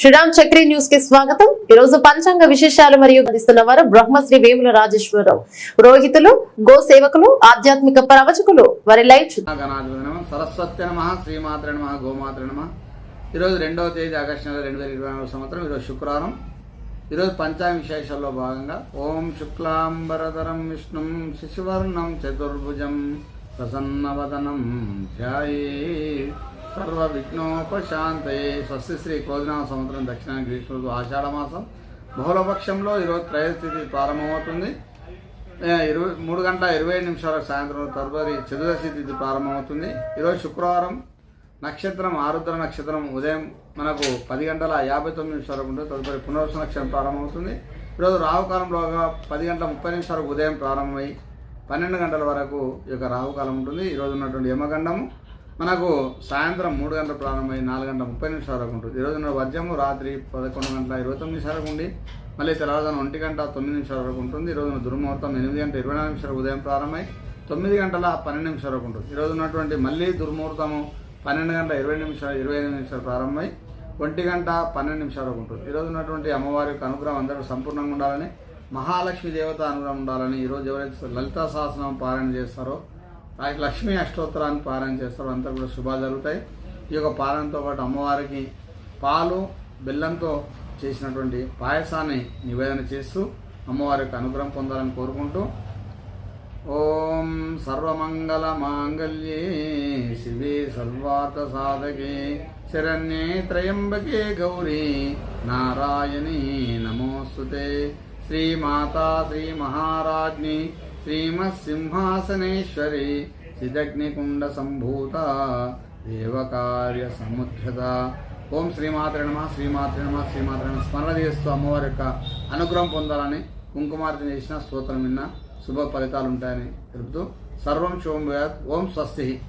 శ్రీరామ్ చక్రి న్యూస్కి స్వాగతం. ఈ రోజు పంచాంగ విశేషాలు మరియు అందిస్తున్న వారు బ్రహ్మశ్రీ వేముల రాజేశ్వరరావు. రోహితులు గో సేవకులు ఆధ్యాత్మిక ప్రవచకులు. వారి లైవ్ సరస్వతి నమ. శ్రీమాత్ర నమ. గోమాత్ర నమ. ఈరోజు రెండవ తేదీ ఆగస్టు నెల రెండు వేల ఇరవై నాలుగు సంవత్సరం ఈరోజు శుక్రవారం. ఈరోజు పంచాంగ విశేషాల్లో భాగంగా ఓం శుక్లాంబరధరం విష్ణుం శిశువర్ణం చతుర్భుజం ప్రసన్నవదనం ధ్యాయే. సర్వ విఘ్నోపశాంతయే స్వస్తి శ్రీ కోదినామ సంవత్సరం దక్షిణ గ్రీష్మ ఆషాఢమాసం. బహుళపక్షంలో ఈరోజు త్రయోస్థితి ప్రారంభమవుతుంది. ఇరవై మూడు గంటల ఇరవై నిమిషాల నిమిషాలకు సాయంత్రం తదుపరి చతుర్దశి తిథి ప్రారంభమవుతుంది. ఈరోజు శుక్రవారం నక్షత్రం ఆరుద్ర నక్షత్రం ఉదయం మనకు పది గంటల యాభై తొమ్మిది నిమిషాల ఉంటుంది తదుపరి పునర్వస నక్షత్రం ప్రారంభమవుతుంది. ఈరోజు రాహుకాలంలోగా పది గంటల ముప్పై నిమిషాలకు ఉదయం ప్రారంభమై పన్నెండు గంటల వరకు ఈ యొక్క రాహుకాలం ఉంటుంది. ఈరోజు ఉన్నటువంటి యమగండము మనకు సాయంత్రం మూడు గంటల ప్రారంభమై నాలుగు గంటల ముప్పై నిమిషాల వరకు ఉంటుంది. ఈరోజు ఉన్న వజ్రము రాత్రి పదకొండు గంటల ఇరవై తొమ్మిది నిమిషాలకు ఉండి మళ్ళీ తెల్లవారుజాము ఒంటి గంట తొమ్మిది నిమిషాల వరకు ఉంటుంది. ఈరోజు ఉన్న దుర్ముహూర్తం ఎనిమిది గంటల ఇరవై నాలుగు నిమిషాల ఉదయం ప్రారంభమై తొమ్మిది గంటల పన్నెండు నిమిషాల వరకు ఉంటుంది. ఈరోజు ఉన్నటువంటి మళ్ళీ దుర్ముహూర్తము పన్నెండు గంటల ఇరవై నిమిషాలు ఇరవై ఎనిమిది నిమిషాలు ప్రారంభమై ఒంటి గంట పన్నెండు నిమిషాల వరకు ఉంటుంది. ఈరోజు ఉన్నటువంటి అమ్మవారి యొక్క అనుగ్రహం అందరూ సంపూర్ణంగా ఉండాలని మహాలక్ష్మి దేవత అనుగ్రహం ఉండాలని ఈరోజు ఎవరైతే లలితా సహస్రం పారాయణ చేస్తారో ఆ లక్ష్మీ అష్టోత్తరాన్ని పారాయణ చేస్తారో అంతా కూడా శుభాలు జరుగుతాయి. ఈ యొక్క పారాయణతో పాటు అమ్మవారికి పాలు బెల్లంతో చేసినటువంటి పాయసాన్ని నివేదన చేస్తూ అమ్మవారి యొక్క అనుగ్రహం పొందాలని కోరుకుంటూ ఓం సర్వమంగళ మాంగళ్యే శివే సర్వార్థ సాధకే శరణ్యే త్రయంబకే గౌరీ నారాయణీ నమోస్తుతే. శ్రీమాతా శ్రీ మహారాజ్ని శ్రీమత్సింహాసనేశ్వరి సిదగ్నికుండ సంభూత దేవకార్య సముద్రత ఓం శ్రీమాత్ర నమ శ్రీమాత్ర నమ శ్రీమాత్ర నమ. స్మరణ చేస్తూ అమ్మవారి యొక్క అనుగ్రహం పొందాలని కుంకుమార్జన చేసిన స్తోత్రం విన్న శుభ ఫలితాలు ఉంటాయని తెలుపుతూ సర్వం శుభం ఓం స్వస్తి.